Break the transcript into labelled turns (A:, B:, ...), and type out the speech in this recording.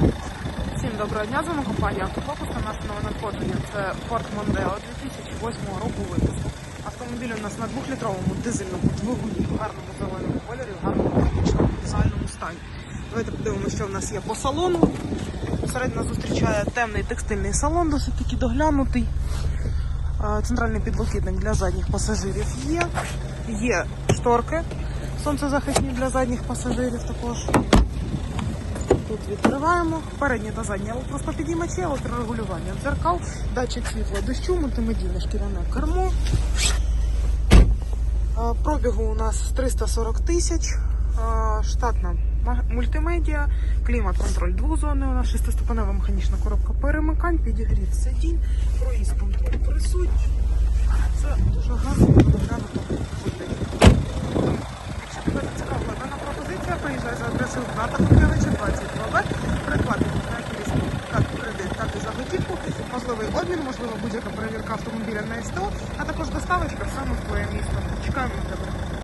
A: Всім доброго дня, з вами компанія Автофокус та наше нове надходження. Це Ford Mondeo 2008 року випуску. Автомобіль у нас на 2-літровому дизельному двигуні в гарному зеленому кольорі, в гарному технічному дизайному стані. Давайте подивимося, що в нас є по салону. Середньо зустрічає темний текстильний салон, досить таки доглянутий. Центральний підлокітник для задніх пасажирів є. Є шторки сонцезахисні для задніх пасажирів також. Тут відкриваємо. Передні та задні електроспопідіймачі, електрорегулювання дзеркал, датчик світла дощу, мультимедійне шкіряне кермо. Пробігу у нас 340 тисяч. Штатна мультимедіа, клімат-контроль двозонний, у нас шестиступенева механічна коробка перемикань, підігрів сидінь, проїзд контроль присутній. Це дуже гарно доглянуто виглядає. Якщо тебе зацікавила дана пропозиція, приїжджай за адресою Гната Конкевича можливий обмін, можливо будь-яка перевірка автомобіля на СТО, а також доставочка саме в твоє місто. Чекаємо тебе.